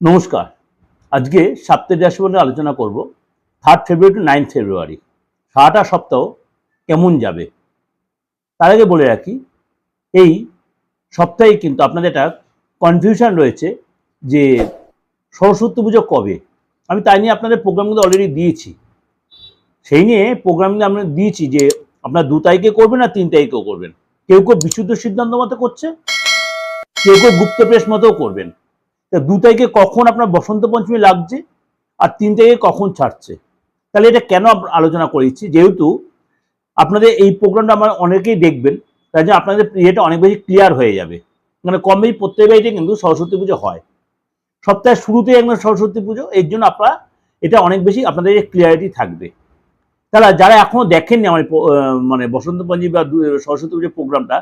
নমস্কার। আজকে সাপ্তাহিক রাশিফল নিয়ে আলোচনা করব। Third February to ninth February সারাটা সপ্তাহ কেমন যাবে? তার আগে বলে রাখি, এই সপ্তাহে কিন্তু আপনাদের একটা কনফিউশন রয়েছে যে সরস্বতী পুজো কবে? আমি তাই নিয়ে আপনাদের প্রোগ্রামগুলো অলরেডি দিয়েছি। সেই নিয়ে প্রোগ্রামগুলো আমরা দিয়েছি যে আপনার দু তারিখে করবেন আর তিন তারিখেও করবেন। কেউ কেউ বিশুদ্ধ সিদ্ধান্ত মতো করছে, কেউ কেউ গুপ্ত প্রেস মতো করবেন। তা দু তারিখে কখন আপনার বসন্ত পঞ্চমী লাগছে আর তিন তারিখে কখন ছাড়ছে? তাহলে এটা কেন আলোচনা করেছি? যেহেতু আপনাদের এই প্রোগ্রামটা আমার অনেকেই দেখবেন, তাই জন্য আপনাদের ইয়েটা অনেক বেশি ক্লিয়ার হয়ে যাবে। মানে কম বেশি প্রত্যেক বাড়িতে কিন্তু সরস্বতী পুজো হয়। সপ্তাহের শুরুতেই একদম সরস্বতী পুজো, এর জন্য আপনারা এটা অনেক বেশি আপনাদের ক্লিয়ারিটি থাকবে। তাহলে যারা এখনও দেখেননি আমার মানে বসন্ত পঞ্চমী বা সরস্বতী পুজোর প্রোগ্রামটা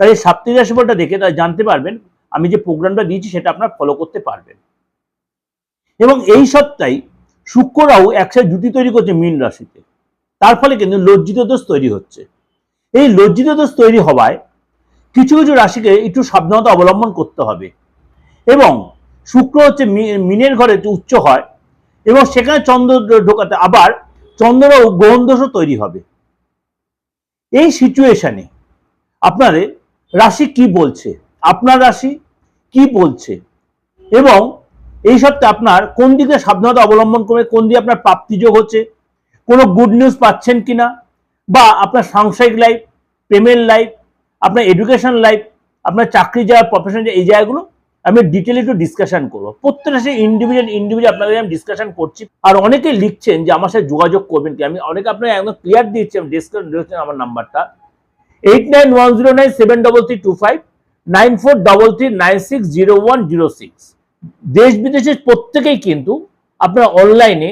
এই সাপ্তাহিক রাশিফলটা দেখে তারা জানতে পারবেন আমি যে প্রোগ্রামটা দিয়েছি সেটা আপনারা ফলো করতে পারবেন। এবং এই সপ্তাহে শুক্ররাও একসাথে জুটি তৈরি করছে মীন রাশিতে। তার ফলে কিন্তু লজ্জিত দোষ তৈরি হচ্ছে। এই লজ্জিত দোষ তৈরি হওয়ায় কিছু কিছু রাশিকে একটু সাবধানতা অবলম্বন করতে হবে। এবং শুক্র হচ্ছে মিনের ঘরে উচ্চ হয় এবং সেখানে চন্দ্র ঢোকাতে আবার চন্দ্র ও গ্রহণ দোষও তৈরি হবে। এই সিচুয়েশনে আপনাদের রাশি কি বলছে? আপনার রাশি কি বলছে? এবং এই সপ্তাহে আপনার কোন দিকে সাবধানতা অবলম্বন করে কোন দিকে আপনার প্রাপ্তিযোগ হচ্ছে? কোনো গুড নিউজ পাচ্ছেন কিনা? বা আপনার সাংসারিক লাইফ প্রেমের লাইফ আপনার এডুকেশন লাইফ আপনার চাকরি যাওয়ার প্রফেশন এই জায়গাগুলো আমি ডিটেলে একটু ডিসকাশন করব। প্রত্যেকটা সেই ইন্ডিভিজুয়াল ইন্ডিভিজুয়াল আপনাদের আমি ডিসকাশন করছি। আর অনেকে লিখছেন যে আমার সাথে যোগাযোগ করবেন কি? আমি অনেকে আপনাকে একদম ক্লিয়ার দিচ্ছি আমি ডিসকাশন আমার নাম্বারটা eight nine one zero nine seven double three two five nine দেশ বিদেশের প্রত্যেকেই কিন্তু আপনারা অনলাইনে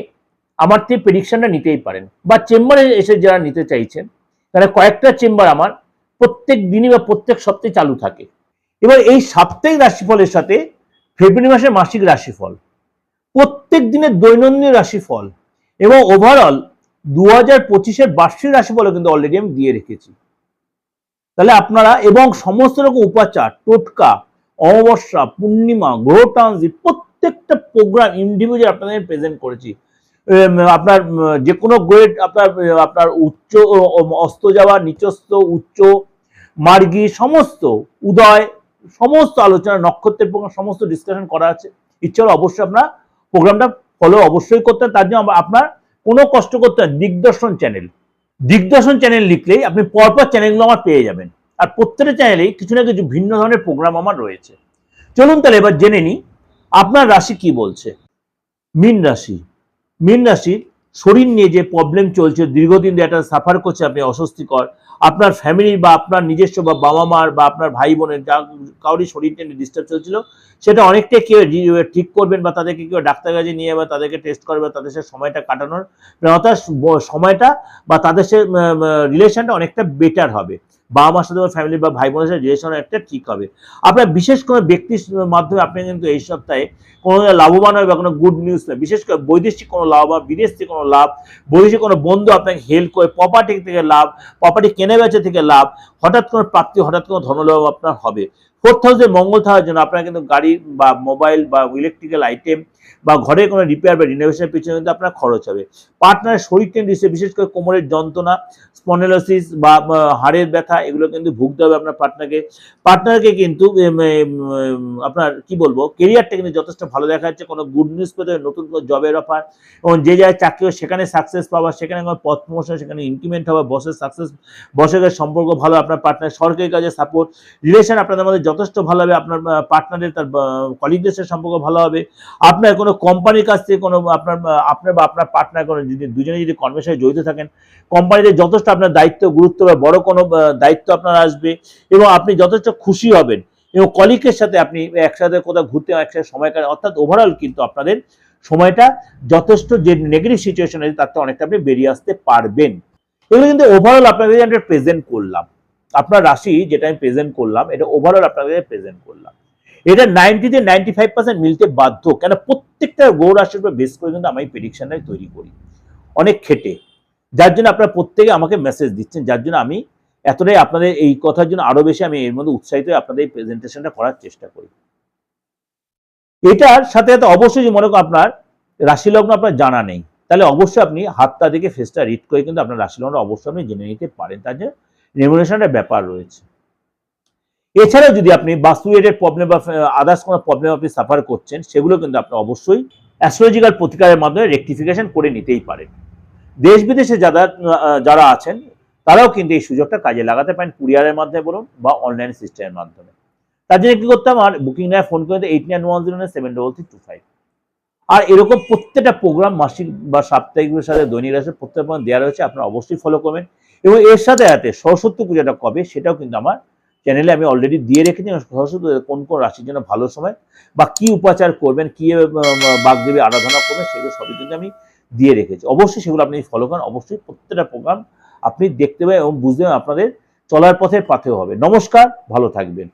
আমার থেকে প্রেডিকশনটা নিতেই পারেন। বা চেম্বারে এসে যারা নিতে চাইছেন তাহলে কয়েকটা চেম্বার আমার প্রত্যেক দিনই বা প্রত্যেক সপ্তাহে চালু থাকে। এবার এই সাপ্তাহিক রাশিফলের সাথে ফেব্রুয়ারি মাসের মাসিক রাশিফল, প্রত্যেক দিনের দৈনন্দিন রাশিফল এবং ওভারঅল দু হাজার পঁচিশের বার্ষিক রাশিফলও কিন্তু অলরেডি আমি দিয়ে রেখেছি। তাহলে আপনারা এবং সমস্ত রকম উপাচার, টোটকা, অমাবস্যা, পূর্ণিমা, গ্রহ ট্রানজিট প্রত্যেকটা প্রোগ্রাম ইন্ডিভিজুয়াল আপনাদের প্রেজেন্ট করেছি আপনার যে কোনো গ্রেড আপনার আপনার উচ্চ অস্ত যাওয়া নিচস্থ উচ্চ, মার্গী, সমস্ত উদয়, সমস্ত আলোচনা, নক্ষত্রের প্রোগ্রাম সমস্ত ডিসকাশন করা আছে ইচ্ছে হলে অবশ্যই আপনার প্রোগ্রামটা ফলো অবশ্যই করতে। তার জন্য আপনার কোনো কষ্ট করতে। দিগদর্শন চ্যানেল দিগদর্শন চ্যানেল লিখলেই আপনি পরপর চ্যানেলগুলো আমার পেয়ে যাবেন। আর প্রত্যেকটা চ্যানেলেই কিছু না কিছু ভিন্ন ধরনের প্রোগ্রাম আমার রয়েছে। চলুন তাহলে এবার জেনে নিই, আপনার রাশি কি বলছে? মীন রাশি। মীন রাশি শরীর নিয়ে যে প্রবলেম চলছে, দীর্ঘদিন ধরে একটা সাফার করছে, আপনি অস্বস্তিকর। আপনার ফ্যামিলি বা আপনার নিজস্ব বা বাবা মার বা আপনার ভাই বোনের যা কাউরই শরীরটা নিয়ে ডিস্টার্ব চলছিল, সেটা অনেকটাই কেউ ঠিক করবেন বা তাদেরকে কেউ ডাক্তার কাছে নিয়ে বা তাদেরকে টেস্ট করবে বা তাদের সাথে সময়টা কাটানোর। অর্থাৎ সময়টা বা তাদের সে রিলেশনটা অনেকটা বেটার হবে। বাবা মার সাথে ফ্যামিলি বা ভাই বোনের সাথে রিলেশন একটা ঠিক হবে। আপনার বিশেষ কোনো ব্যক্তির মাধ্যমে আপনি কিন্তু এই সপ্তাহে কোনো লাভবান হবে বা কোনো গুড নিউজ পাবে বিশেষ করে বৈদেশিক কোনো লাভ বা বিদেশ থেকে কোনো লাভ, বৈদেশিক কোনো বন্ধু আপনাকে হেল্প করে প্রপার্টি থেকে লাভ প্রপার্টি কেনে বেচা থেকে লাভ হঠাৎ কোনো প্রাপ্তি, হঠাৎ কোনো ধনলাভ আপনার হবে। ফোর্থ হাউসে মঙ্গল থাকার জন্য আপনার কিন্তু গাড়ি বা মোবাইল বা ইলেকট্রিক্যাল আইটেম বা ঘরে কোনো রিপেয়ার বা রিনোভেশনের পিছনে কিন্তু আপনার খরচ হবে। পার্টনারের শরীর টেন্ডিসে বিশেষ করে কোমরের যন্ত্রণা স্পন্ডেলোসিস বা হাড়ের ব্যথা, এগুলো কিন্তু ভুগতে হবে আপনার পার্টনারকে পার্টনারকে কিন্তু আপনার কি বলব কেরিয়ারটা কিন্তু যথেষ্ট ভালো দেখা যাচ্ছে। কোনো গুড নিউজ পেতে নতুন কোনো জবের অফার এবং যে জায়গায় চাকরি সেখানে সাকসেস পাওয়া, সেখানে কোনো পথ প্রমোশন সেখানে ইনক্রিমেন্ট হবে বসের সাকসেস বসের সম্পর্ক ভালো আপনার পার্টনার সরকারি কাজে সাপোর্ট রিলেশন আপনাদের মধ্যে যথেষ্ট ভালো হবে, আপনার পার্টনারের তার কলিগদের সাথে সম্পর্ক ভালো হবে। আপনার কোনো কোম্পানির কাছ থেকে কোনো, আপনার আপনার বা আপনার পার্টনার কোনো যদি দুজনে যদি সাথে জড়িত থাকেন কোম্পানিতে যথেষ্ট আপনার দায়িত্ব, গুরুত্ব বা বড় কোনো দায়িত্ব আপনার আসবে এবং আপনি যথেষ্ট খুশি হবেন এবং কলিগের সাথে আপনি একসাথে কোথাও ঘুরতে একসাথে সময় কাটান, অর্থাৎ ওভারঅল কিন্তু আপনাদের সময়টা যথেষ্ট যে নেগেটিভ সিচুয়েশন আছে তার থেকে অনেকটা আপনি বেরিয়ে আসতে পারবেন। এগুলো কিন্তু ওভারঅল আপনাদের প্রেজেন্ট করলাম। আপনার রাশি যেটা আমি প্রেজেন্ট করলাম, এটা ওভারঅল আপনাদের প্রেজেন্ট করলাম। এটা নাইনটি থেকে নাইনটি ফাইভ পার্সেন্ট মিলতে বাধ্য। কেন? প্রত্যেকটা গৌর রাশির উপর বেস করে কিন্তু আমি প্রেডিকশনটাই তৈরি করি। অনেক খেটে যার জন্য আপনারা প্রত্যেকে আমাকে মেসেজ দিচ্ছেন। যার জন্য আমি এতটাই আপনাদের এই কথার জন্য আরও বেশি আমি এর মধ্যে উৎসাহিত হয়ে আপনাদের এই প্রেজেন্টেশনটা করার চেষ্টা করি। এটার সাথে সাথে অবশ্যই যদি মনে করো আপনার রাশিলগ্ন আপনার জানা নেই, তাহলে অবশ্যই আপনি হাতটা দেখে ফেসটা রিড করে কিন্তু আপনার রাশিলগ্ন অবশ্যই আপনি জেনে নিতে পারেন। তার যে রেমুনেশনের ব্যাপার রয়েছে। এছাড়াও যদি আপনি বাস্তু রিলেটেড প্রবলেম বা আদার্স কোনো প্রবলেম আপনি সাফার করছেন, সেগুলো কিন্তু আপনি অবশ্যই অ্যাস্ট্রোলজিক্যাল প্রতিকারের মাধ্যমে রেকটিফিকেশন করে নিতেই পারেন। দেশ বিদেশে যারা যারা আছেন, তারাও কিন্তু এই সুযোগটা কাজে লাগাতে পারেন কুরিয়ারের মাধ্যমে বলুন বা অনলাইন সিস্টেমের মাধ্যমে। তার জন্য কি করতাম? আর বুকিং নেয় ফোন করে eight nine one zero nine seven double three two five আর এরকম প্রত্যেকটা প্রোগ্রাম মাসিক বা সাপ্তাহিকের সাথে দৈনিক রাশি প্রত্যেক দেওয়া রয়েছে, আপনারা অবশ্যই ফলো করবেন। এবং এর সাথে সাথে সরস্বতী পূজাটা কবে সেটাও কিন্তু আমার চ্যানেলে আমি অলরেডি দিয়ে রেখেছি। সরস্বতী কোন কোন রাশির জন্য ভালো সময় বা কি উপাচার করবেন, কি বাগদেবী আরাধনা করবেন সেগুলো সবই কিন্তু আমি দিয়ে রেখেছি। অবশ্যই সেগুলো আপনি ফলো করেন। অবশ্যই প্রত্যেকটা প্রোগ্রাম আপনি দেখতে পাবেন এবং বুঝতে আপনাদের চলার পথে পাথেও হবে। নমস্কার, ভালো থাকবেন।